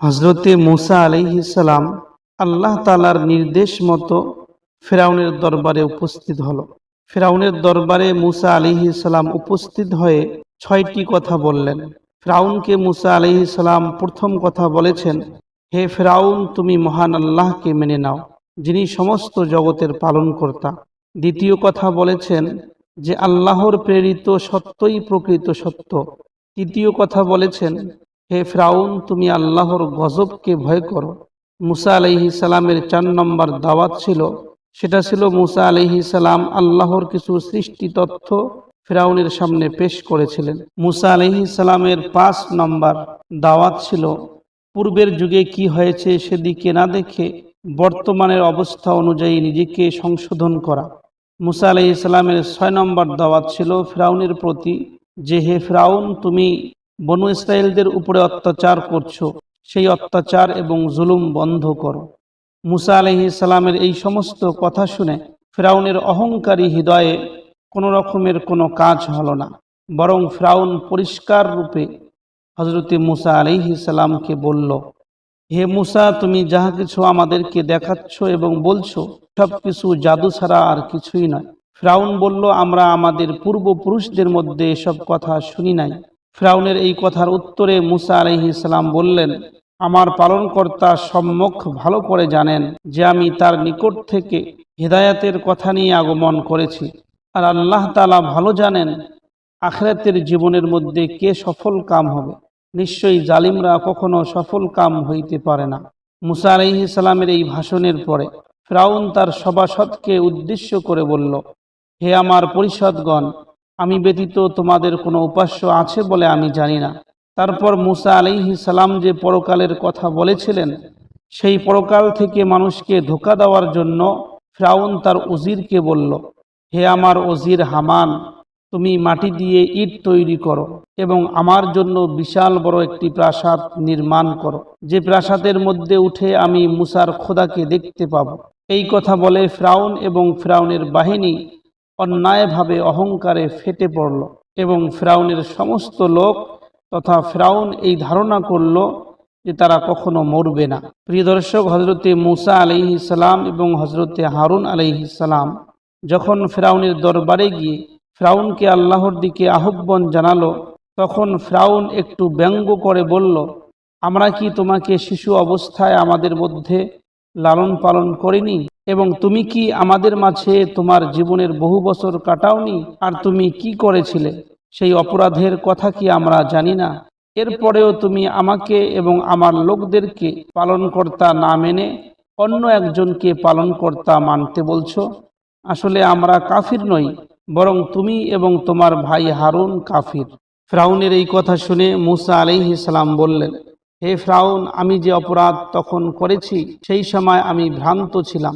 হজরতে মুসা আলাইহিসালাম আল্লাহ তালার নির্দেশ মতো ফেরাউনের দরবারে উপস্থিত হল। ফেরাউনের দরবারে মুসা আলিহিসাল্লাম উপস্থিত হয়ে ছয়টি কথা বললেন। ফেরাউনকে মুসা আলিহিসাল্লাম প্রথম কথা বলেছেন, হে ফেরাউন, তুমি মহান আল্লাহকে মেনে নাও, যিনি সমস্ত জগতের পালনকর্তা। দ্বিতীয় কথা বলেছেন যে, আল্লাহর প্রেরিত সত্যই প্রকৃত সত্য। তৃতীয় কথা বলেছেন হে ফ্রাউন, তুমি আল্লাহর গজবকে ভয় করো। মুসা আলহি সালামের চার নম্বর দাওয়াত ছিল, সেটা ছিল মুসা আলহি সালাম আল্লাহর কিছু সৃষ্টি তথ্য ফেরাউনের সামনে পেশ করেছিলেন। মুসা আলহি সালামের পাঁচ নম্বর দাওয়াত ছিল, পূর্বের যুগে কি হয়েছে সেদিকে না দেখে বর্তমানের অবস্থা অনুযায়ী নিজেকে সংশোধন করা। মুসা আলহি সালামের ছয় নম্বর দাওয়াত ছিল ফেরাউনের প্রতি যে, হে ফ্রাউন, তুমি বনু ইসরায়েলদের উপরে অত্যাচার করছ, সেই অত্যাচার এবং জুলুম বন্ধ করো। মুসা আলহি সালামের এই সমস্ত কথা শুনে ফ্রাউনের অহংকারী হৃদয়ে কোনো রকমের কোনো কাজ হলো না, বরং ফ্রাউন পরিষ্কার রূপে হজরতে মুসা আলহি সালামকে বলল, হে মুসা, তুমি যাহা কিছু আমাদেরকে দেখাচ্ছ এবং বলছো, সব কিছু জাদু ছাড়া আর কিছুই নয়। ফ্রাউন বলল, আমরা আমাদের পূর্বপুরুষদের মধ্যে এসব কথা শুনি নাই। ফ্রাউনের এই কথার উত্তরে মুসা আলহি সালাম বললেন, আমার পালনকর্তা সম্মুখ ভালো করে জানেন যে আমি তার নিকট থেকে হেদায়াতের কথা নিয়ে আগমন করেছি। আর আল্লাহ তালা ভালো জানেন আখরাতের জীবনের মধ্যে কে সফল কাম হবে। নিশ্চয়ই জালিমরা কখনো সফল কাম হইতে পারে না। মুসা আলহি সালামের এই ভাষণের পরে ফ্রাউন তার সভাসদকে উদ্দেশ্য করে বলল, হে আমার পরিষদগণ আমি ব্যতীত তোমাদের কোনো উপাস্য আছে বলে আমি জানি না। তারপর মুসা আলিহি সালাম যে পরকালের কথা বলেছিলেন, সেই পরকাল থেকে মানুষকে ধোকা দেওয়ার জন্য ফ্রাউন তার উজিরকে বলল, হে আমার অজির হামান, তুমি মাটি দিয়ে ইট তৈরি করো এবং আমার জন্য বিশাল বড় একটি প্রাসাদ নির্মাণ করো। যে প্রাসাদের মধ্যে উঠে আমি মুসার খোদাকে দেখতে পাব। এই কথা বলে ফ্রাউন এবং ফ্রাউনের বাহিনী অন্যায়ভাবে অহংকারে ফেটে পড়ল এবং ফ্রাউনের সমস্ত লোক তথা ফ্রাউন এই ধারণা করল যে তারা কখনো মরবে না। প্রিয় দর্শক হজরতে মুসা আলহি এবং হজরতে হারুন আলহি যখন ফ্রাউনের দরবারে গিয়ে ফ্রাউনকে আল্লাহর দিকে আহ্বান জানালো, তখন ফ্রাউন একটু ব্যঙ্গ করে বলল, আমরা কি তোমাকে শিশু অবস্থায় আমাদের মধ্যে লালন পালন করিনি? এবং তুমি কি আমাদের মাঝে তোমার জীবনের বহু বছর কাটাওনি? আর তুমি কি করেছিলে? সেই অপরাধের কথা কি আমরা জানি না। এরপরেও তুমি আমাকে এবং আমার লোকদেরকে পালনকর্তা না মেনে অন্য একজনকে পালনকর্তা মানতে বলছো? আসলে আমরা কাফির নই, বরং তুমি এবং তোমার ভাই হারুন কাফির। ফ্রাউনের এই কথা শুনে মুসা আলাইহি সালাম বললেন, হে ফ্রাউন, আমি যে অপরাধ তখন করেছি, সেই সময় আমি ভ্রান্ত ছিলাম।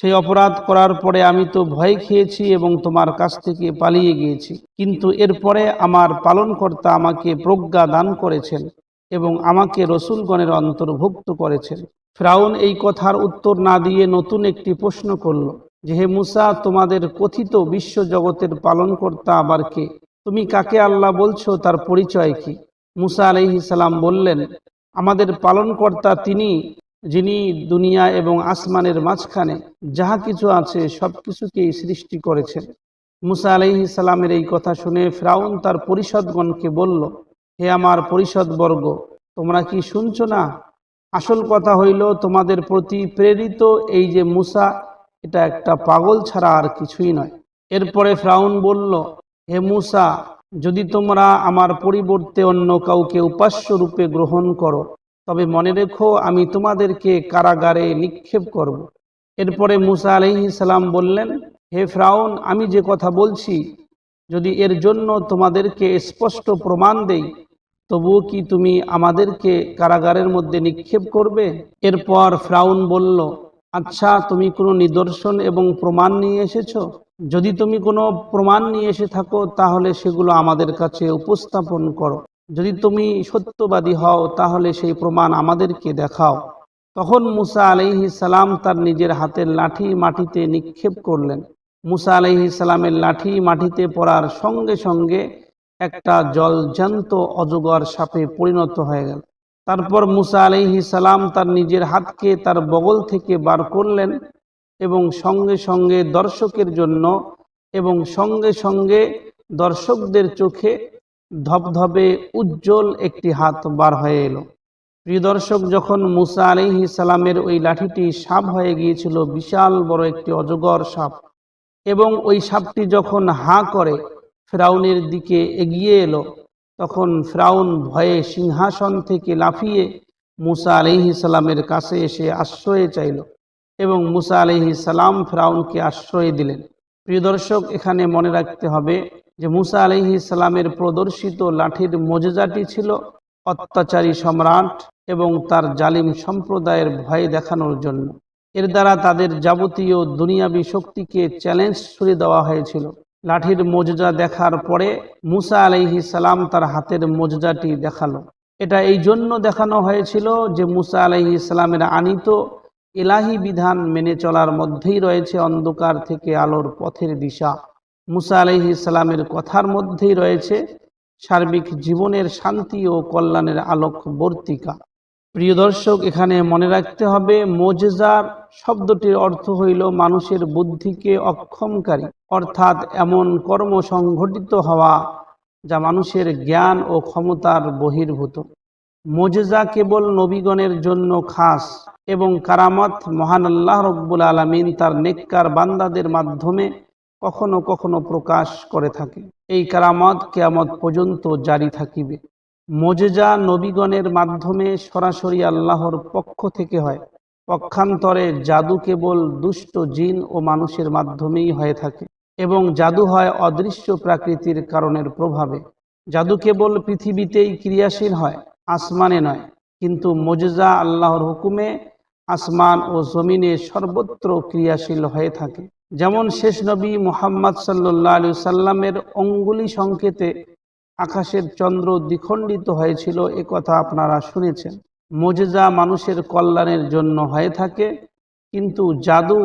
সেই অপরাধ করার পরে আমি তো ভয় খেয়েছি এবং তোমার কাছ থেকে পালিয়ে গিয়েছি। কিন্তু এরপরে আমার পালনকর্তা আমাকে প্রজ্ঞা দান করেছেন এবং আমাকে রসুলগণের অন্তর্ভুক্ত করেছেন। ফ্রাউন এই কথার উত্তর না দিয়ে নতুন একটি প্রশ্ন করল, যে হে মুসা, তোমাদের কথিত বিশ্ব জগতের পালনকর্তা আবার কে? তুমি কাকে আল্লাহ বলছো? তার পরিচয় কি? মুসা আলহি সালাম বললেন, আমাদের পালনকর্তা তিনি যিনি দুনিয়া এবং আসমানের মাঝখানে যাহা কিছু আছে সব কিছুকেই সৃষ্টি করেছেন। মুসা আলহি সালামের এই কথা শুনে ফ্রাউন তার পরিষদগণকে বলল, হে আমার পরিষদবর্গ, তোমরা কি শুনছো না? আসল কথা হইল, তোমাদের প্রতি প্রেরিত এই যে মুসা, এটা একটা পাগল ছাড়া আর কিছুই নয়। এরপরে ফ্রাউন বলল, হে মুসা, যদি তোমরা আমার পরিবর্তে অন্য কাউকে উপাস্য রূপে গ্রহণ করো তবে মনে রেখো, আমি তোমাদেরকে কারাগারে নিক্ষেপ করব। এরপরে মুসা আলহি বললেন, হে ফ্রাউন, আমি যে কথা বলছি, যদি এর জন্য তোমাদেরকে স্পষ্ট প্রমাণ দেই, তবুও কি তুমি আমাদেরকে কারাগারের মধ্যে নিক্ষেপ করবে? এরপর ফ্রাউন বলল আচ্ছা তুমি কোনো নিদর্শন এবং প্রমাণ নিয়ে এসেছ? যদি তুমি কোনো প্রমাণ নিয়ে এসে থাকো, তাহলে সেগুলো আমাদের কাছে উপস্থাপন করো। যদি তুমি সত্যবাদী হও, তাহলে সেই প্রমাণ আমাদেরকে দেখাও। তখন মুসা আলহি সালাম তার নিজের হাতের লাঠি মাটিতে নিক্ষেপ করলেন। মুসা আলহি সালামের লাঠি মাটিতে পড়ার সঙ্গে সঙ্গে একটা জলজান্ত অজগর সাপে পরিণত হয়ে গেল। তারপর মুসা আলাইহি সালাম তার নিজের হাতকে তার বগল থেকে বার করলেন এবং সঙ্গে সঙ্গে দর্শকের জন্য এবং সঙ্গে সঙ্গে দর্শকদের চোখে ধবধবে উজ্জ্বল একটি হাত বার হয়ে এলো। প্রিয় দর্শক, যখন মুসা আলাইহি সালামের ওই লাঠিটি সাপ হয়ে গিয়েছিল, বিশাল বড় একটি অজগর সাপ, এবং ওই সাপটি যখন হাঁ করে ফ্রাউনের দিকে এগিয়ে এলো, তখন ফ্রাউন ভয়ে সিংহাসন থেকে লাফিয়ে মুসা আলহি সালামের কাছে এসে আশ্রয়ে চাইল এবং মুসা আলহি সালাম ফ্রাউনকে আশ্রয় দিলেন। প্রিয় দর্শক, এখানে মনে রাখতে হবে যে মুসা আলহি সালামের প্রদর্শিত লাঠির মজেজাটি ছিল অত্যাচারী সম্রাট এবং তার জালিম সম্প্রদায়ের ভয় দেখানোর জন্য। এর দ্বারা তাদের যাবতীয় দুনিয়াবী শক্তিকে চ্যালেঞ্জ ছুড়ে দেওয়া হয়েছিল। লাঠির মজজা দেখার পরে মুসা আলাইহি সালাম তার হাতের মজজাটি দেখাল। এটা এই জন্য দেখানো হয়েছিল যে মুসা আলাইহি সালামের আনিত এলাহি বিধান মেনে চলার মধ্যেই রয়েছে অন্ধকার থেকে আলোর পথের দিশা। মুসা আলাইহি ইসলামের কথার মধ্যেই রয়েছে সার্বিক জীবনের শান্তি ও কল্যাণের আলোক বর্তিকা। প্রিয় দর্শক, এখানে মনে রাখতে হবে, মোজেজার শব্দটির অর্থ হইল মানুষের বুদ্ধিকে অক্ষমকারী, অর্থাৎ এমন কর্ম সংঘটিত হওয়া যা মানুষের জ্ঞান ও ক্ষমতার বহির্ভূত। মোজেজা কেবল নবীগণের জন্য খাস এবং কারামত মহান আল্লাহ রব্বুল আলমিন তার নেককার বান্দাদের মাধ্যমে কখনো কখনো প্রকাশ করে থাকে। এই কারামত কেয়ামত পর্যন্ত জারি থাকিবে। মোজেজা নবীগণের মাধ্যমে সরাসরি আল্লাহর পক্ষ থেকে হয়। পক্ষান্তরে জাদু কেবল দুষ্ট জিন ও মানুষের মাধ্যমেই হয়ে থাকে এবং জাদু হয় অদৃশ্য প্রাকৃতির কারণের প্রভাবে। জাদু কেবল পৃথিবীতেই ক্রিয়াশীল হয়, আসমানে নয়, কিন্তু মোজেজা আল্লাহর হুকুমে আসমান ও জমিনে সর্বত্র ক্রিয়াশীল হয়ে থাকে। যেমন শেষ নবী মুহাম্মদ সাল্লাহ আলু সাল্লামের অঙ্গুলি সংকেতে আকাশের চন্দ্র দ্বিখণ্ডিত হয়েছিল, এ কথা আপনারা শুনেছেন। মোজেজা মানুষের কল্যাণের জন্য হয়ে থাকে, কিন্তু জাদু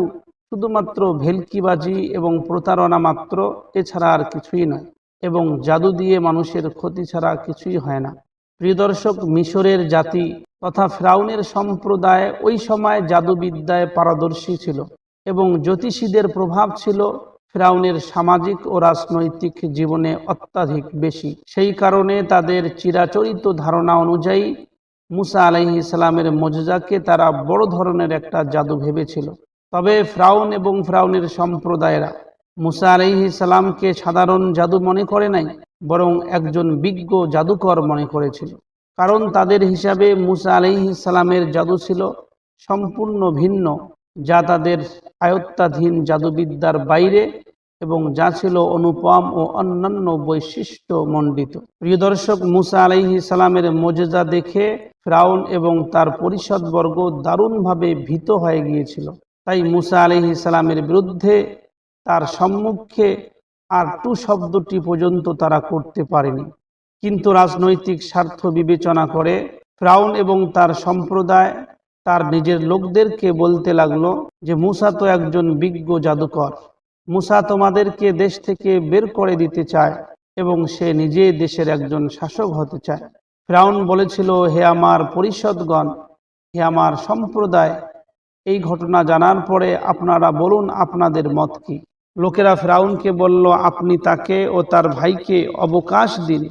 শুধুমাত্র ভেলকিবাজি এবং প্রতারণা মাত্র, এছাড়া আর কিছুই নয়। এবং জাদু দিয়ে মানুষের ক্ষতি ছাড়া কিছুই হয় না। প্রিয়দর্শক মিশরের জাতি তথা ফ্রাউনের সম্প্রদায় ওই সময় জাদুবিদ্যায় পারদর্শী ছিল। এবং জ্যোতিষীদের প্রভাব ছিল ফেরাউনের সামাজিক ও রাজনৈতিক জীবনে অত্যাধিক বেশি। সেই কারণে তাদের চিরাচরিত ধারণা অনুযায়ী মুসা আলাইহি ইসলামের মজজাকে তারা বড় ধরনের একটা জাদু ভেবেছিল। তবে ফ্রাউন এবং ফ্রাউনের সম্প্রদায়েরা মুসা আলাইহি সালামকে সাধারণ জাদু মনে করে নাই, বরং একজন বিজ্ঞ জাদুকর মনে করেছিল। কারণ তাদের হিসাবে মুসা আলাইহি সালামের জাদু ছিল সম্পূর্ণ ভিন্ন যা তাদের আয়ত্তাধীন জাদুবিদ্যার বাইরে এবং যা ছিল অনুপম ও অন্যান্য বৈশিষ্ট্য মণ্ডিত। প্রিয় দর্শক, মুসা আলাইহি সালামের মজেজা দেখে ফ্রাউন এবং তার পরিষদবর্গ দারুণভাবে ভীত হয়ে গিয়েছিল। তাই মুসা আলাইহি সালামের বিরুদ্ধে তার সম্মুখে আর টু শব্দটি পর্যন্ত তারা করতে পারেনি। কিন্তু রাজনৈতিক স্বার্থ বিবেচনা করে ফ্রাউন এবং তার সম্প্রদায় তার নিজের লোকদেরকে বলতে লাগল যে মুসা তো একজন বিজ্ঞ জাদুকর। মুসা তোমাদেরকে দেশ থেকে বের করে দিতে চায় এবং সে নিজে দেশের একজন শাসক হতে চায়। ফ্রাউন বলেছিল হে আমার পরিষদগণ হে আমার সম্প্রদায় এই ঘটনা জানার পরে আপনারা বলুন আপনাদের মত কি? লোকেরা ফ্রাউনকে বলল আপনি তাকে ও তার ভাইকে অবকাশ দিন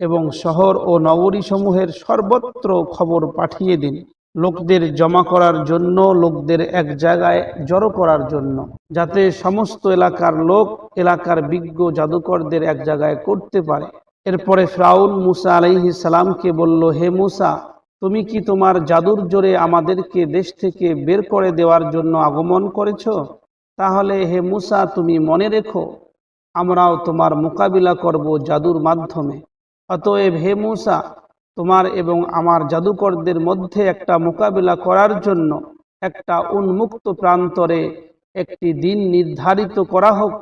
এবং শহর ও নগরীসমূহের সর্বত্র খবর পাঠিয়ে দিন। লোকদের জমা করার জন্য লোকদের এক জায়গায় জড়ো করার জন্য। যাতে সমস্ত এলাকার লোক এলাকার বিজ্ঞ জাদুকরদের এক জায়গায় করতে পারে। এরপরে ফ্রাউন মুসা আলাইহি সালামকে বলল হে মুসা তুমি কি তোমার জাদুর জোরে আমাদেরকে দেশ থেকে বের করে দেওয়ার জন্য আগমন করেছ? তাহলে হে মুসা তুমি মনে রেখো আমরাও তোমার মোকাবিলা করব জাদুর মাধ্যমে। অতএব হে মুসা তোমার এবং আমার জাদুকরদের মধ্যে একটা মোকাবিলা করার জন্য একটা উন্মুক্ত প্রান্তরে একটি দিন নির্ধারিত করা হোক,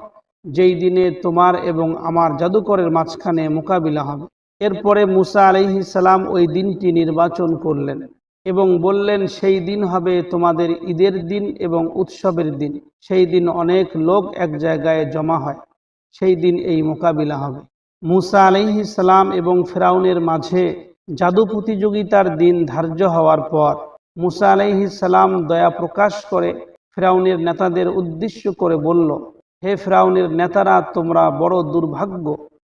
যেই দিনে তোমার এবং আমার জাদুকরের মাঝখানে মোকাবিলা হবে। এরপরে মুসা আলহি সালাম ওই দিনটি নির্বাচন করলেন এবং বললেন, সেই দিন হবে তোমাদের ঈদের দিন এবং উৎসবের দিন। সেই দিন অনেক লোক এক জায়গায় জমা হয়, সেই দিন এই মোকাবিলা হবে। মুসা আলহি সালাম এবং ফেরাউনের মাঝে জাদু প্রতিযোগিতার দিন ধার্য হওয়ার পর মুসা আলাইহিস সালাম দয়া প্রকাশ করে ফেরাউনের নেতাদের উদ্দেশ্য করে বলল, হে ফেরাউনের নেতারা, তোমরা বড় দুর্ভাগ্য।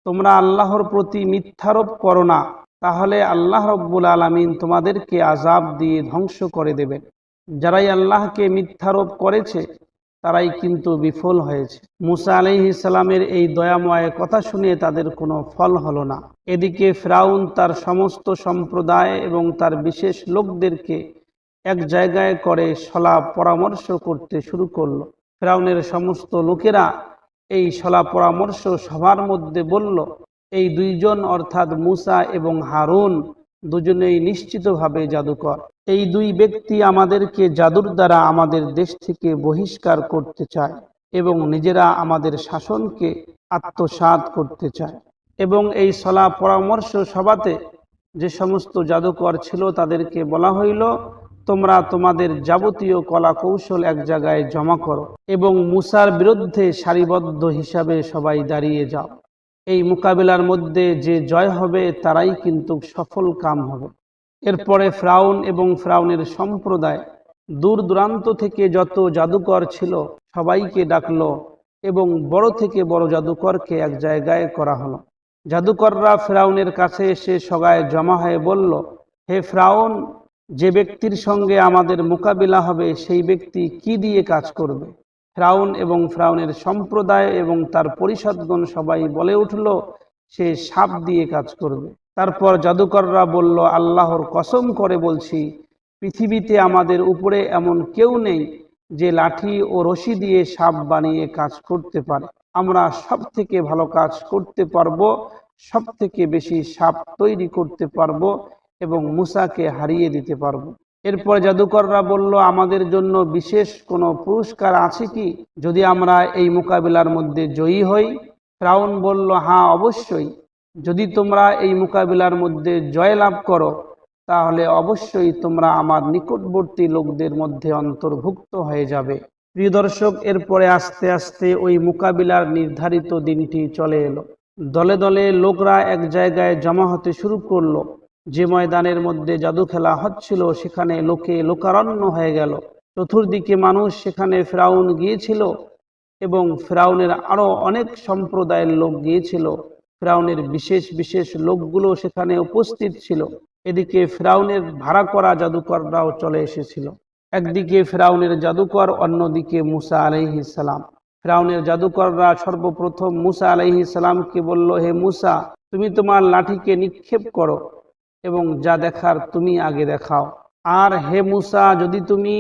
তোমরা আল্লাহর প্রতি মিথ্যারোপ করো না। তাহলে আল্লাহ রব্বুল আলমিন তোমাদেরকে আজাব দিয়ে ধ্বংস করে দেবেন। যারাই আল্লাহকে মিথ্যারোপ করেছে তারাই কিন্তু বিফল হয়েছে। মুসা আলাইহিস ইসলামের এই দয়াময় কথা শুনে তাদের কোনো ফল হলো না। এদিকে ফ্রাউন তার সমস্ত সম্প্রদায় এবং তার বিশেষ লোকদেরকে এক জায়গায় করে সলা পরামর্শ করতে শুরু করল। ফ্রাউনের সমস্ত লোকেরা এই সলা পরামর্শ সবার মধ্যে বলল, এই দুইজন অর্থাৎ মুসা এবং হারুন দুজনেই নিশ্চিতভাবে জাদুকর। এই দুই ব্যক্তি আমাদেরকে জাদুর দ্বারা আমাদের দেশ থেকে বহিষ্কার করতে চায় এবং নিজেরা আমাদের শাসনকে আত্মসাৎ করতে চায়। এবং এই সলা পরামর্শ সভাতে যে সমস্ত জাদুকর ছিল তাদেরকে বলা হইল, তোমরা তোমাদের যাবতীয় কলা কৌশল এক জায়গায় জমা করো এবং মুসার বিরুদ্ধে সারিবদ্ধ হিসাবে সবাই দাঁড়িয়ে যাও। এই মোকাবিলার মধ্যে যে জয় হবে, তারাই কিন্তু সফল কাম হবে। এরপরে ফ্রাউন এবং ফ্রাউনের সম্প্রদায় দূর দূরান্ত থেকে যত জাদুকর ছিল, সবাইকে ডাকলো এবং বড় থেকে বড় জাদুকরকে এক জায়গায় করা হলো। জাদুকররা ফ্রাউনের কাছে এসে সবাই জমা হয়ে বলল, হে ফ্রাউন, যে ব্যক্তির সঙ্গে আমাদের মোকাবিলা হবে, সেই ব্যক্তি কি দিয়ে কাজ করবে? ফ্রাউন এবং ফ্রাউনের সম্প্রদায় এবং তার পরিষদগণ সবাই বলে উঠল, সে সাপ দিয়ে কাজ করবে। তারপর জাদুকররা বলল, আল্লাহর কসম করে বলছি, পৃথিবীতে আমাদের উপরে এমন কেউ নেই যে লাঠি ও রশি দিয়ে সাপ বানিয়ে কাজ করতে পারে। আমরা সব থেকে ভালো কাজ করতে পারব সব থেকে বেশি সাপ তৈরি করতে পারব এবং মুসাকে হারিয়ে দিতে পারব। এরপর জাদুকররা বলল আমাদের জন্য বিশেষ কোনো পুরস্কার আছে কি? যদি আমরা এই মোকাবিলার মধ্যে জয়ী হই? ফ্রাউন বলল হ্যাঁ অবশ্যই। যদি তোমরা এই মোকাবিলার মধ্যে জয় লাভ করো তাহলে অবশ্যই তোমরা আমার নিকটবর্তী লোকদের মধ্যে অন্তর্ভুক্ত হয়ে যাবে। প্রিয় দর্শক এরপরে আস্তে আস্তে ওই মোকাবিলার নির্ধারিত দিনটি চলে এলো। দলে দলে লোকরা এক জায়গায় জমা হতে শুরু করল। যে ময়দানের মধ্যে জাদু খেলা হচ্ছিল, সেখানে লোকে লোকারণ্য হয়ে গেল। চতুর্দিকে মানুষ সেখানে ফেরাউন গিয়েছিল এবং ফেরাউনের আরও অনেক সম্প্রদায়ের লোক গিয়েছিল। ফেরাউনের বিশেষ বিশেষ লোকগুলো সেখানে উপস্থিত ছিল। এদিকে ফেরাউনের ভাড়া করা জাদুকররাও চলে এসেছিল। একদিকে ফেরাউনের জাদুকর, অন্যদিকে মুসা সালাম। ফেরাউনের জাদুকররা সর্বপ্রথম মুসা আলাইহিস সালামকে বলল, হে মুসা, তুমি তোমার লাঠিকে নিক্ষেপ করো। এবং যা দেখার তুমি আগে দেখাও। আর হে মুসা, যদি তুমি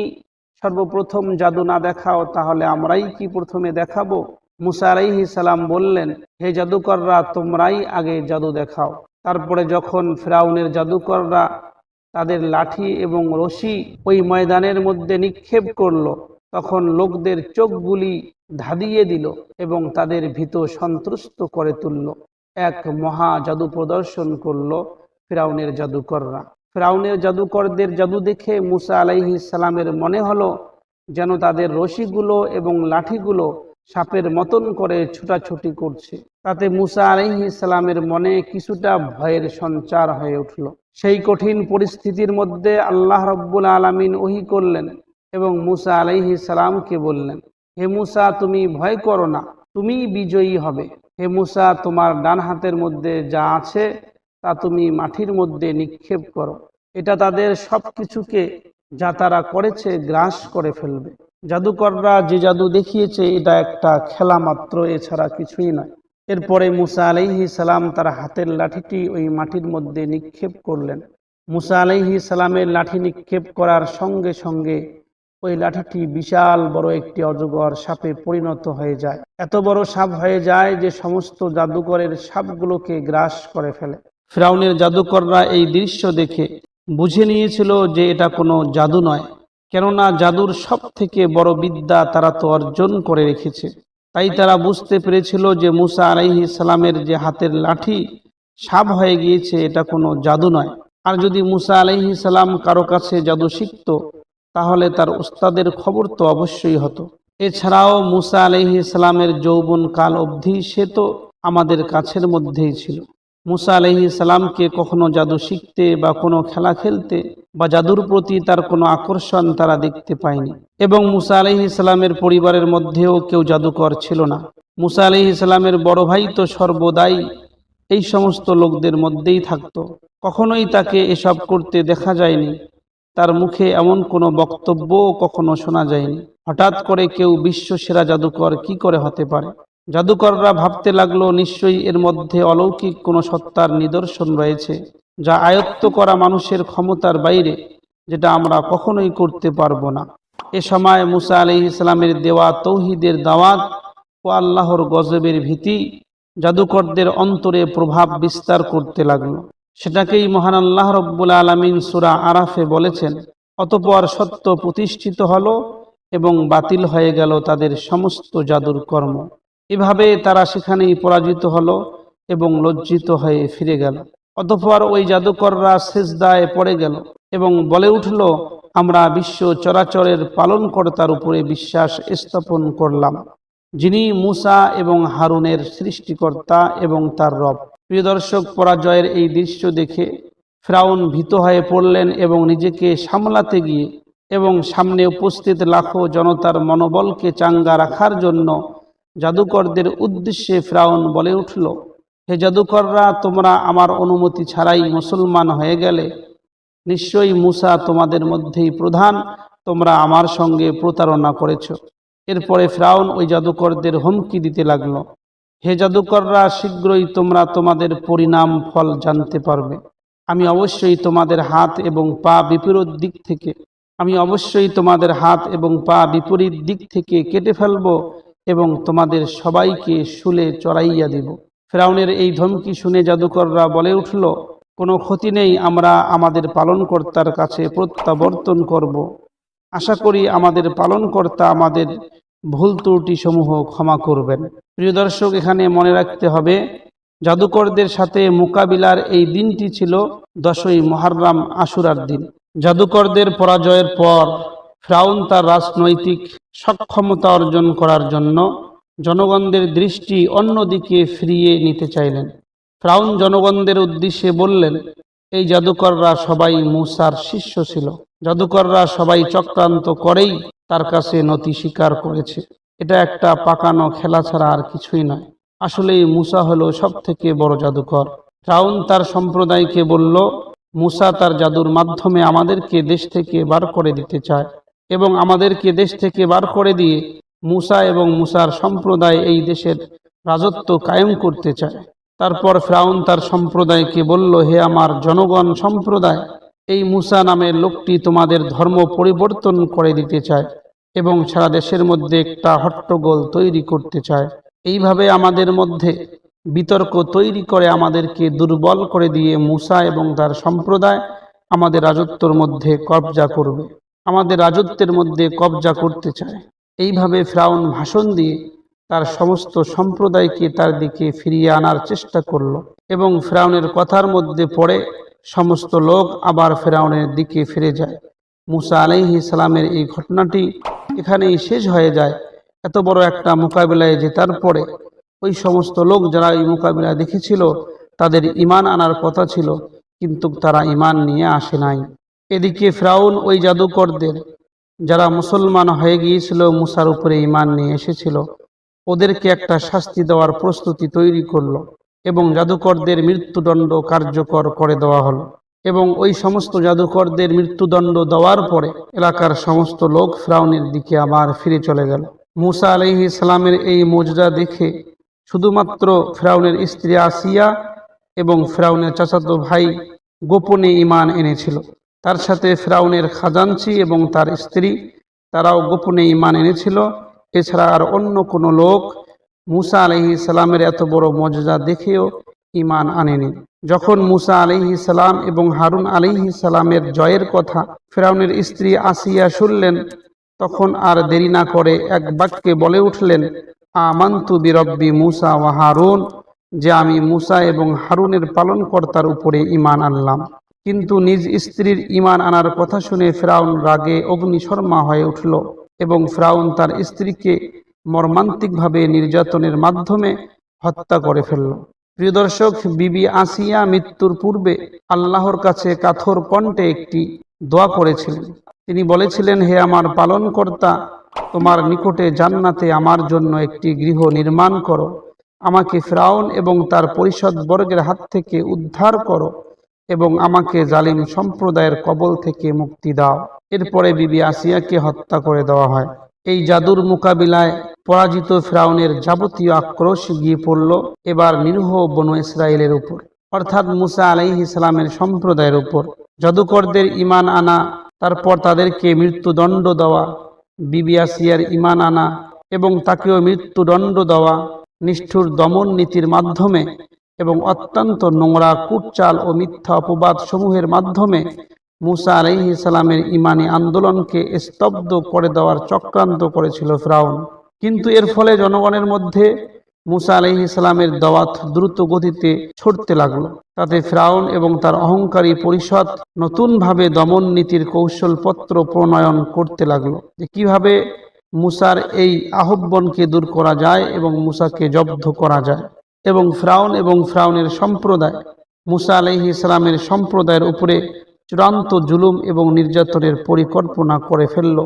সর্বপ্রথম জাদু না দেখাও, তাহলে আমরাই কি প্রথমে দেখাবো? মুসা আলাইহি সালাম বললেন, হে জাদুকররা, তোমরাই আগে জাদু দেখাও। তারপরে যখন ফেরাউনের জাদুকররা তাদের লাঠি এবং রশি ওই ময়দানের মধ্যে নিক্ষেপ করল, তখন লোকদের চোখগুলি ধাঁধিয়ে দিল এবং তাদের ভীত সন্ত্রস্ত করে তুলল। এক মহা জাদু প্রদর্শন করল ফেরাউনের জাদুকররা। ফেরাউনের জাদুকরদের জাদু দেখে মুসা আলাইহি সালামের মনে হলো যেন তাদের রশিগুলো এবং লাঠিগুলো সাপের মতন করে ছুটাছুটি করছে। তাতে মুসা আলাইহি সালামের মনে কিছুটা ভয়ের সঞ্চার হয়ে উঠল। সেই কঠিন পরিস্থিতির মধ্যে আল্লাহ রব্বুল আলমিন ওহি করলেন এবং মুসা আলাইহি সালামকে বললেন, হে মুসা, তুমি ভয় করো না তুমি বিজয়ী হবে। হে মুসা, তোমার ডান হাতের মধ্যে যা আছে তা তুমি মাটির মধ্যে নিক্ষেপ করো। এটা তাদের সব কিছুকে যা তারা করেছে গ্রাস করে ফেলবে। জাদুকররা যে জাদু দেখিয়েছে, এটা একটা খেলা মাত্র, এছাড়া কিছুই নয়। এরপরে মুসা আলাইহি সালাম তার হাতের লাঠিটি ওই মাটির মধ্যে নিক্ষেপ করলেন। মুসা আলাইহি সালামের লাঠি নিক্ষেপ করার সঙ্গে সঙ্গে ওই লাঠিটি বিশাল বড় একটি অজগর সাপে পরিণত হয়ে যায়। এত বড় সাপ হয়ে যায় যে সমস্ত জাদুকরের সাপগুলোকে গ্রাস করে ফেলে। ফ্রাউনের জাদুকররা এই দৃশ্য দেখে বুঝে নিয়েছিল যে এটা কোনো জাদু নয়, কেননা জাদুর সব থেকে বড় বিদ্যা তারা তো অর্জন করে রেখেছে। তাই তারা বুঝতে পেরেছিল যে মুসা আলাইহি সালামের যে হাতের লাঠি সাপ হয়ে গিয়েছে, এটা কোনো জাদু নয়। আর যদি মুসা আলাইহি সালাম কারও কাছে জাদু শিখত, তাহলে তার উস্তাদের খবর তো অবশ্যই হতো। এছাড়াও মুসা আলাইহি সালামের যৌবন কাল অবধি সে তো আমাদের কাছের মধ্যেই ছিল। মুসা আলহি সালামকে কখনো জাদু শিখতে বা কোনো খেলা খেলতে বা জাদুর প্রতি তার কোনো আকর্ষণ তারা দেখতে পায়নি। এবং মুসা আলহি সালামের পরিবারের মধ্যেও কেউ জাদুকর ছিল না। মুসা আলহি সালামের বড় ভাই তো সর্বদাই এই সমস্ত লোকদের মধ্যেই থাকত। কখনোই তাকে এসব করতে দেখা যায়নি। তার মুখে এমন কোনো বক্তব্যও কখনো শোনা যায়নি। হঠাৎ করে কেউ বিশ্বসেরা জাদুকর কি করে হতে পারে? জাদুকররা ভাবতে লাগল, নিশ্চয়ই এর মধ্যে অলৌকিক কোনো সত্তার নিদর্শন রয়েছে, যা আয়ত্ত করা মানুষের ক্ষমতার বাইরে, যেটা আমরা কখনোই করতে পারব না। এ সময় মুসা আলি ইসলামের দেওয়া তৌহিদের দাওয়াত ও আল্লাহর গজবের ভীতি জাদুকরদের অন্তরে প্রভাব বিস্তার করতে লাগল। সেটাকেই মহান আল্লাহ রব্বুল আলমিন সুরা আরাফে বলেছেন, অতপর সত্য প্রতিষ্ঠিত হলো এবং বাতিল হয়ে গেল তাদের সমস্ত জাদুর কর্ম। এভাবে তারা সেখানেই পরাজিত হলো এবং লজ্জিত হয়ে ফিরে গেল। অতপর ওই জাদুকররা সেজদায় পড়ে গেল এবং বলে উঠল, আমরা বিশ্ব চরাচরের পালনকর্তার উপরে বিশ্বাস স্থাপন করলাম, যিনি মুসা এবং হারুনের সৃষ্টিকর্তা এবং তার রব। প্রিয় দর্শক, পরাজয়ের এই দৃশ্য দেখে ফ্রাউন ভীত হয়ে পড়লেন এবং নিজেকে সামলাতে গিয়ে এবং সামনে উপস্থিত লাখো জনতার মনোবলকে চাঙ্গা রাখার জন্য জাদুকরদের উদ্দেশ্যে ফ্রাউন বলে উঠল, হে জাদুকররা, তোমরা আমার অনুমতি ছাড়াই মুসলমান হয়ে গেলে। নিশ্চয়ই মুসা তোমাদের মধ্যেই প্রধান, তোমরা আমার সঙ্গে প্রতারণা করেছ। এরপরে ফ্রাউন ওই জাদুকরদের হুমকি দিতে লাগল, হে জাদুকররা, শীঘ্রই তোমরা তোমাদের পরিণাম ফল জানতে পারবে। আমি অবশ্যই তোমাদের হাত এবং পা বিপরীত দিক থেকে, আমি অবশ্যই তোমাদের হাত এবং পা বিপরীত দিক থেকে কেটে ফেলব এবং তোমাদের সবাইকে শুলে চড়াইয়া দিব। ফেরাউনের এই ধমকি শুনে জাদুকররা বলে উঠল, কোনো ক্ষতি নেই, আমরা আমাদের পালনকর্তার কাছে প্রত্যাবর্তন করব। আশা করি আমাদের পালনকর্তা আমাদের ভুল ত্রুটি সমূহ ক্ষমা করবেন। প্রিয় দর্শক, এখানে মনে রাখতে হবে, জাদুকরদের সাথে মোকাবিলার এই দিনটি ছিল দশই মহারাম আশুরার দিন। জাদুকরদের পরাজয়ের পর ফ্রাউন তার রাজনৈতিক সক্ষমতা অর্জন করার জন্য জনগণদের দৃষ্টি অন্যদিকে ফিরিয়ে নিতে চাইলেন। ফ্রাউন জনগণদের উদ্দেশ্যে বললেন, এই জাদুকররা সবাই মুসার শিষ্য ছিল। জাদুকররা সবাই চক্রান্ত করেই তার কাছে নতি স্বীকার করেছে। এটা একটা পাকানো খেলা ছাড়া আর কিছুই নয়। আসলেই মুসা হলো সব থেকে বড় জাদুকর। ফ্রাউন তার সম্প্রদায়কে বলল, মুসা তার জাদুর মাধ্যমে আমাদেরকে দেশ থেকে বার করে দিতে চায়। এবং আমাদেরকে দেশ থেকে বার করে দিয়ে মুসা এবং মুসার সম্প্রদায় এই দেশের রাজত্ব কায়েম করতে চায়। তারপর ফ্রাউন তার সম্প্রদায়কে বলল, হে আমার জনগণ সম্প্রদায়, এই মুসা নামের লোকটি তোমাদের ধর্ম পরিবর্তন করে দিতে চায় এবং সারা দেশের মধ্যে একটা হট্টগোল তৈরি করতে চায়। এইভাবে আমাদের মধ্যে বিতর্ক তৈরি করে আমাদেরকে দুর্বল করে দিয়ে মুসা এবং তার সম্প্রদায় আমাদের রাজত্বর মধ্যে কবজা করবে। আমাদের রাজত্বের মধ্যে কবজা করতে চায়। এইভাবে ফ্রাউন ভাষণ দিয়ে তার সমস্ত সম্প্রদায়কে তার দিকে ফিরিয়ে আনার চেষ্টা করল এবং ফেরাউনের কথার মধ্যে পড়ে সমস্ত লোক আবার ফেরাউনের দিকে ফিরে যায়। মুসা আলাইহি সালামের এই ঘটনাটি এখানেই শেষ হয়ে যায়। এত বড় একটা মোকাবিলায় জেতার পরে ওই সমস্ত লোক যারা এই মোকাবিলা দেখেছিল, তাদের ইমান আনার কথা ছিল, কিন্তু তারা ইমান নিয়ে আসে নাই। এদিকে ফ্রাউন ওই জাদুকরদের, যারা মুসলমান হয়ে গিয়েছিল, মুসার উপরে ইমান নিয়ে এসেছিল, ওদেরকে একটা শাস্তি দেওয়ার প্রস্তুতি তৈরি করল এবং জাদুকরদের মৃত্যুদণ্ড কার্যকর করে দেওয়া হলো। এবং ওই সমস্ত জাদুকরদের মৃত্যুদণ্ড দেওয়ার পরে এলাকার সমস্ত লোক ফ্রাউনের দিকে আবার ফিরে চলে গেল। মুসা আলহি ইসলামের এই মজরা দেখে শুধুমাত্র ফ্রাউনের স্ত্রী আসিয়া এবং ফ্রাউনের চাচাতো ভাই গোপনে ইমান এনেছিল। তার সাথে ফ্রাউনের খাজানচি এবং তার স্ত্রী, তারাও গোপনে ইমান এনেছিল। এছাড়া আর অন্য কোনো লোক মুসা আলহি সালামের এত বড় মজা দেখেও ইমান আনেনি। যখন মুসা আলিহি সালাম এবং হারুন আলিহি সালামের জয়ের কথা ফেরাউনের স্ত্রী আসিয়া শুনলেন, তখন আর দেরি না করে এক বাক্যে বলে উঠলেন, আমান্তু বিরব্বি মুসা ও হারুন, যে আমি মুসা এবং হারুনের পালনকর্তার উপরে ইমান আনলাম। কিন্তু নিজ স্ত্রীর ইমান আনার কথা শুনে ফ্রাউন রাগে অগ্নিশর্মা হয়ে উঠল এবং ফ্রাউন তার স্ত্রীকে মর্মান্তিকভাবে নির্যাতনের মাধ্যমে হত্যা করে ফেলল। প্রিয় দর্শক, বিবি আসিয়া মৃত্যুর পূর্বে আল্লাহর কাছে কাথর কণ্ঠে একটি দোয়া করেছিলেন। তিনি বলেছিলেন, হে আমার পালনকর্তা, তোমার নিকটে জান্নাতে আমার জন্য একটি গৃহ নির্মাণ করো। আমাকে ফ্রাউন এবং তার পরিষদ বর্গের হাত থেকে উদ্ধার করো। এবং আমাকে জালিম সম্প্রদায়ের কবল থেকে মুক্তি দাও। এরপরে বিবি আসিয়াকে হত্যা করে দেওয়া হয়। এই জাদুর মোকাবিলায় পরাজিত ফ্রাউনের যাবতীয় আক্রোশ গিয়ে পড়ল এবার নিরীহ বনু ইসরায়েলের উপর। অর্থাৎ মুসা আলাইহ ইসলামের সম্প্রদায়ের উপর। জাদুকরদের ইমান আনা, তারপর তাদেরকে মৃত্যুদণ্ড দেওয়া, বিবি আসিয়ার ইমান আনা এবং তাকেও মৃত্যুদণ্ড দেওয়া নিষ্ঠুর দমন নীতির মাধ্যমে এবং অত্যন্ত নোংরা, কুটচাল ও মিথ্যা অপবাদ সমূহের মাধ্যমে মুসা আলাইহি সালামের ইমানি আন্দোলনকে স্তব্ধ করে দেওয়ার চক্রান্ত করেছিল ফ্রাউন। কিন্তু এর ফলে জনগণের মধ্যে মুসা সালামের দাওয়াত দ্রুত গতিতে ছড়তে লাগল। তাতে ফ্রাউন এবং তার অহংকারী পরিষদ নতুনভাবে দমন নীতির কৌশলপত্র প্রণয়ন করতে লাগল যে কীভাবে মুসার এই আহ্বানকে দূর করা যায় এবং মুসাকে জব্দ করা যায়। এবং ফ্রাউন এবং ফ্রাউনের সম্প্রদায়, মুসা আলাইহি ইসলামের সম্প্রদায়ের উপরে চূড়ান্ত জুলুম এবং নির্যাতনের পরিকল্পনা করে ফেলল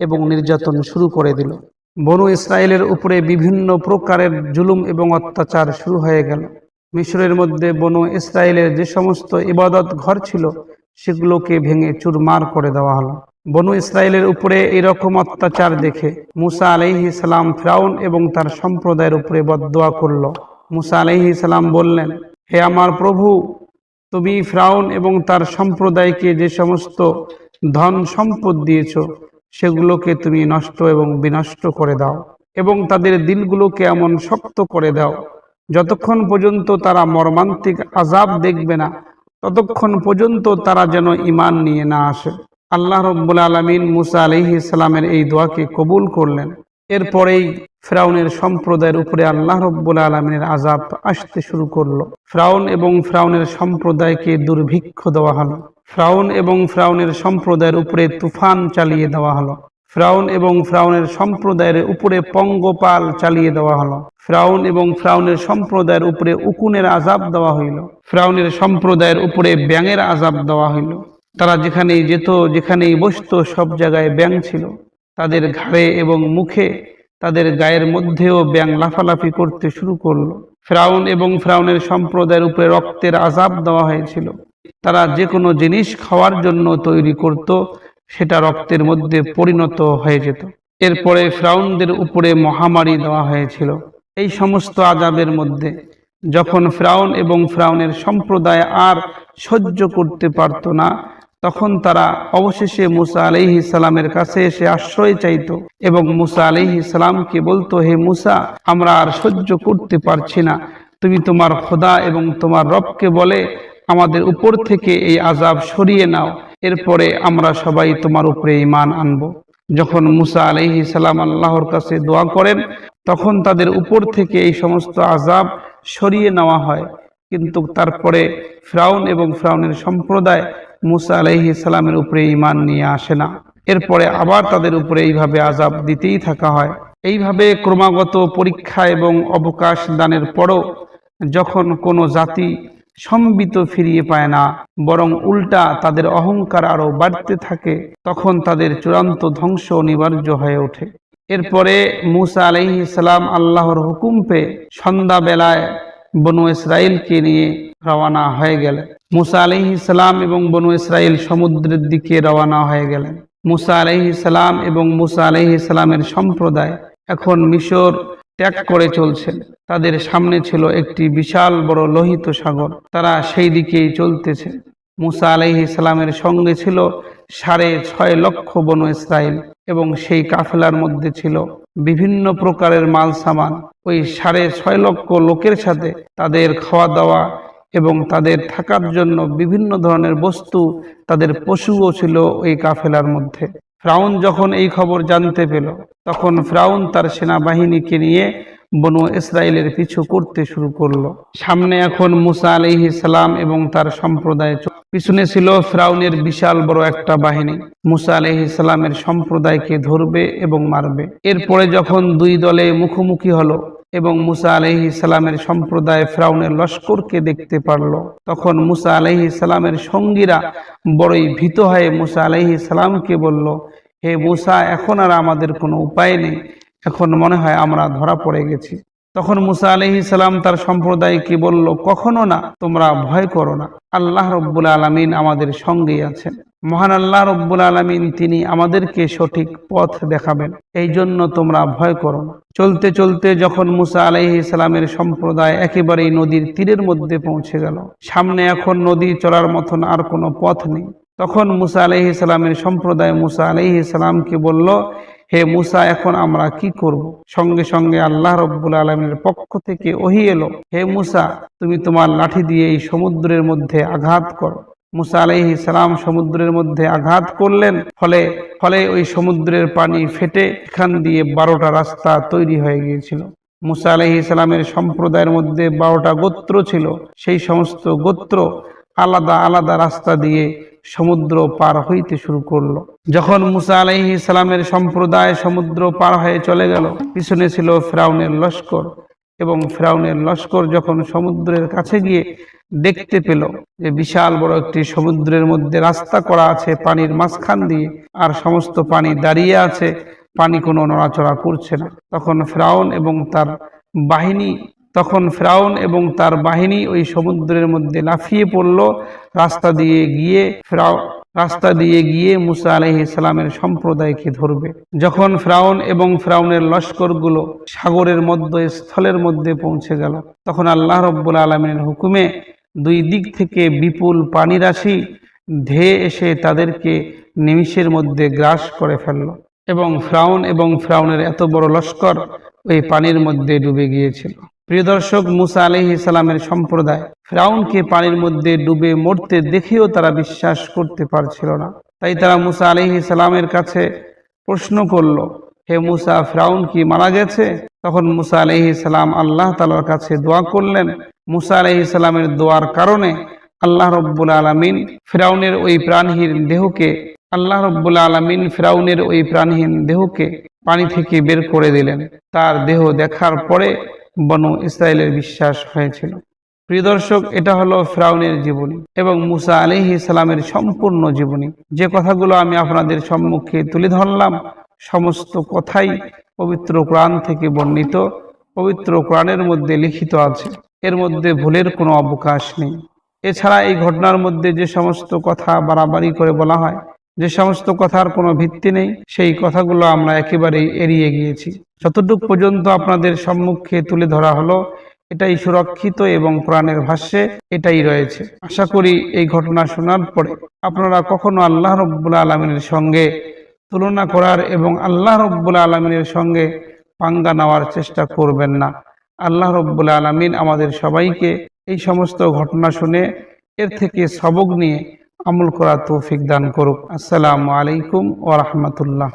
এবং নির্যাতন শুরু করে দিল। বনু ইসরায়েলের উপরে বিভিন্ন প্রকারের জুলুম এবং অত্যাচার শুরু হয়ে গেল। মিশরের মধ্যে বনু ইসরায়েলের যে সমস্ত ইবাদত ঘর ছিল, সেগুলোকে ভেঙে চুরমার করে দেওয়া হলো। বনু ইসরায়েলের উপরে এরকম অত্যাচার দেখে মুসা আলাইহি সালাম ফ্রাউন এবং তার সম্প্রদায়ের উপরে বদোয়া করল। মুসা আলাইহি সালাম বললেন, হে আমার প্রভু, তুমি ফ্রাউন এবং তার সম্প্রদায়কে যে সমস্ত ধন সম্পদ দিয়েছ, সেগুলোকে তুমি নষ্ট এবং বিনষ্ট করে দাও এবং তাদের দিলগুলোকে এমন শক্ত করে দাও। যতক্ষণ পর্যন্ত তারা মর্মান্তিক আজাব দেখবে না, ততক্ষণ পর্যন্ত তারা যেন ইমান নিয়ে না আসে। আল্লাহ রব্বুল আলমিন মুসা আলহি ইসলামের এই দোয়াকে কবুল করলেন। এরপরেই ফ্রাউনের সম্প্রদায়ের উপরে আল্লাহ রব্বুল আলমিনের আজাব আসতে শুরু করল। ফ্রাউন এবং ফ্রাউনের সম্প্রদায়কে দুর্ভিক্ষ দেওয়া হলো। ফ্রাউন এবং ফ্রাউনের সম্প্রদায়ের উপরে তুফান চালিয়ে দেওয়া হলো। ফ্রাউন এবং ফ্রাউনের সম্প্রদায়ের উপরে পঙ্গপাল চালিয়ে দেওয়া হলো। ফ্রাউন এবং ফ্রাউনের সম্প্রদায়ের উপরে উকুনের আজাব দেওয়া হইল। ফ্রাউনের সম্প্রদায়ের উপরে ব্যাঙের আজাব দেওয়া হইল। তারা যেখানেই যেত, যেখানেই বসতো, সব জায়গায় ব্যাং ছিল। তাদের ঘাড়ে এবং মুখে তাদের গায়ের মধ্যেও ব্যাং লাফালাফি করতে শুরু করল। ফ্রাউন এবং ফ্রাউনের সম্প্রদায়ের উপরে রক্তের আজাব দেওয়া হয়েছিল। তারা যে কোনো জিনিস খাওয়ার জন্য তৈরি করত, সেটা রক্তের মধ্যে পরিণত হয়ে যেত। এরপরে ফ্রাউনদের উপরে মহামারী দেওয়া হয়েছিল। এই সমস্ত আজাবের মধ্যে যখন ফ্রাউন এবং ফ্রাউনের সম্প্রদায় আর সহ্য করতে পারত না তখন তারা অবশেষে মুসা আলাইহি সালামের কাছে এসে আশ্রয় চাইত এবং মুসা আলাইহি সালামকে বলতো, হে মুসা, আমরা আর সহ্য করতে পারছি না। তুমি তোমার খোদা এবং তোমার রবকে বলে আমাদের উপর থেকে এই আজাব সরিয়ে নাও। এরপরে আমরা সবাই তোমার উপরে ইমান আনব। যখন মুসা আলাইহি সালাম আল্লাহর কাছে দোয়া করেন, তখন তাদের উপর থেকে এই সমস্ত আজাব সরিয়ে নেওয়া হয়। কিন্তু তারপরে ফ্রাউন এবং ফ্রাউনের সম্প্রদায় মুসা আলাইহি সালামের উপরে ইমান নিয়ে আসে না। এরপরে আবার তাদের উপরে এইভাবে আজাব দিতেই থাকা হয়। এইভাবে ক্রমাগত পরীক্ষা এবং অবকাশ দানের পরও যখন কোনো জাতি সম্বিত ফিরিয়ে পায় না, বরং উল্টা তাদের অহংকার আরও বাড়তে থাকে, তখন তাদের চূড়ান্ত ধ্বংস অনিবার্য হয়ে ওঠে। এরপরে মুসা আলাইহি ইসলাম আল্লাহর হুকুম পেয়ে সন্ধ্যাবেলায় বনু ইসরায়েলকে নিয়ে রওয়ানা হয়ে গেলেন। মুসা আলাইহি সালাম এবং বনু ইসরায়েল সমুদ্রের দিকে রওয়ানা হয়ে গেলেন। মুসা আলাইহি সালাম এবং মুসা আলাইহি সালামের সম্প্রদায় এখন মিশর ত্যাগ করে চলছেন তাদের সামনে ছিল একটি বিশাল বড় লোহিত সাগর। তারা সেই দিকেই চলতেছে। মুসা আলাইহি ইসলামের সঙ্গে ছিল সাড়ে ছয় লক্ষ বনু ইসরায়েল এবং সেই কাফেলার মধ্যে ছিল বিভিন্ন প্রকারের মাল সামান ওই সাড়ে ছয় লক্ষ লোকের সাথে তাদের খাওয়া দাওয়া এবং তাদের থাকার জন্য বিভিন্ন ধরনের বস্তু তাদের পশুও ছিল ওই কাফেলার মধ্যে। ফ্রাউন যখন এই খবর জানতে পেল, তখন ফ্রাউন তার সেনাবাহিনীকে নিয়ে বনু ইসরায়েলের পিছু করতে শুরু করল। সামনে এখন মুসা আলাইহি সালাম এবং তার সম্প্রদায় পিছনে ছিল ফ্রাউনের বিশাল বড় একটা বাহিনী। মুসা আলাইহি সালামের সম্প্রদায়কে ধরবে এবং মারবে। এরপরে যখন দুই দলে মুখোমুখি হলো এবং মুসা আলাইহি সালামের সম্প্রদায় ফ্রাউনের লস্করকে দেখতে পারল, তখন মুসা আলাইহি সালামের সঙ্গীরা বড়ই ভীত হয়ে মুসা আলাইহি সালামকে বলল, হে মুসা, এখন আর আমাদের কোনো উপায় নেই। এখন মনে হয় আমরা ধরা পড়ে গেছি। তখন মুসা আলহি সালাম তার সম্প্রদায়কে বলল, কখনো না, তোমরা ভয় করো না। আল্লাহ রব্বুল আলমিন আমাদের সঙ্গেই আছেন। মহান আল্লাহ রব্বুল আলমিন তিনি আমাদেরকে সঠিক পথ দেখাবেন। এই জন্য তোমরা ভয় করো না। চলতে চলতে যখন মুসা সালামের সম্প্রদায় একেবারেই নদীর তীরের মধ্যে পৌঁছে গেল, সামনে এখন নদী চলার মতন আর কোনো পথ নেই। তখন মুসা সালামের সম্প্রদায় মুসা আলাইহি সালামকে বলল হে মুসা, এখন আমরা কি করব? সঙ্গে সঙ্গে আল্লাহ রব্বুল আলমের পক্ষ থেকে ওহি এলো। হে মুসা, তুমি তোমার লাঠি দিয়ে এই সমুদ্রের মধ্যে আঘাত করো। মুসা আলাইহি সালাম সমুদ্রের মধ্যে আঘাত করলেন। ফলে ফলে ওই সমুদ্রের পানি ফেটে এখান দিয়ে বারোটা রাস্তা তৈরি হয়ে গিয়েছিল। মুসা আলাইহি সালামের সম্প্রদায়ের মধ্যে বারোটা গোত্র ছিল। সেই সমস্ত গোত্র আলাদা আলাদা রাস্তা দিয়ে সমুদ্র পার হইতে শুরু করল। যখন মুসা আলাইহি সালামের সম্প্রদায় সমুদ্র পার হয়ে চলে গেল, পিছনে ছিল ফ্রাউনের লস্কর এবং ফ্রাউনের লস্কর যখন সমুদ্রের কাছে গিয়ে দেখতে পেল যে বিশাল বড় একটি সমুদ্রের মধ্যে রাস্তা করা আছে পানির মাঝখান দিয়ে আর সমস্ত পানি দাঁড়িয়ে আছে, পানি কোনো নড়াচড়া করছে না। তখন ফ্রাউন এবং তার বাহিনী তখন ফ্রাউন এবং তার বাহিনী ওই সমুদ্রের মধ্যে লাফিয়ে পড়ল। রাস্তা দিয়ে গিয়ে ফ্রাউ, রাস্তা দিয়ে গিয়ে মুসা আলহি সালামের সম্প্রদায়কে ধরবে। যখন ফ্রাউন এবং ফ্রাউনের লস্করগুলো সাগরের মধ্যে স্থলের মধ্যে পৌঁছে গেল, তখন আল্লাহ রব্বুল আলমিনের হুকুমে দুই দিক থেকে বিপুল পানি রাশি ধেয়ে এসে তাদেরকে নিমিষের মধ্যে গ্রাস করে ফেলল এবং ফ্রাউন এবং ফ্রাউনের এত বড় লস্কর ওই পানির মধ্যে ডুবে গিয়েছিল। প্রিয় দর্শক, মুসা আলহি সালামের সম্প্রদায় ফ্রাউনকে পানির মধ্যে ডুবে মরতে দেখেও তারা বিশ্বাস করতে পারছিল না। তাই তারা মুসা আলহি সালামের কাছে প্রশ্ন করল, হে মুসা, ফ্রাউন কি মারা গেছে? তখন মুসা আলহি সালাম আল্লাহ তালার কাছে দোয়া করলেন। মুসা আলহি সালামের দোয়ার কারণে আল্লাহ রব্বুল আলমিন ফ্রাউনের ওই প্রাণহীন দেহকে, আল্লাহ রব্বুল আলমিন ফ্রাউনের ওই প্রাণহীন দেহকে পানি থেকে বের করে দিলেন। তার দেহ দেখার পরে বনু ইসরায়েলের বিশ্বাস হয়েছিল। প্রিয় দর্শক, এটা হলো ফ্রাউনের জীবনী এবং মুসা আলিহি ইসলামের সম্পূর্ণ জীবনী। যে কথাগুলো আমি আপনাদের সম্মুখে তুলে ধরলাম, সমস্ত কথাই পবিত্র কোরআন থেকে বর্ণিত, পবিত্র কোরআনের মধ্যে লিখিত আছে। এর মধ্যে ভুলের কোনো অবকাশ নেই। এছাড়া এই ঘটনার মধ্যে যে সমস্ত কথা বাড়াবাড়ি করে বলা হয়, যে সমস্ত কথার কোনো ভিত্তি নেই, সেই কথাগুলো আমরা একেবারেই এড়িয়ে গিয়েছি। যতটুকু পর্যন্ত আপনাদের সম্মুখে তুলে ধরা হলো। এটাই সুরক্ষিত এবং কোরআনের ভাষ্যে এটাই রয়েছে। আশা করি এই ঘটনা শোনার পরে আপনারা কখনো আল্লাহ রব্বুল আলমিনের সঙ্গে তুলনা করার এবং আল্লাহ রব্বুল আলমিনের সঙ্গে পাঙ্গা নেওয়ার চেষ্টা করবেন না। আল্লাহ রব্বুল আলমিন আমাদের সবাইকে এই সমস্ত ঘটনা শুনে এর থেকে সবক নিয়ে আমল করা তৌফিক দান করুক। আসসালামু আলাইকুম ওয়া রাহমাতুল্লাহ।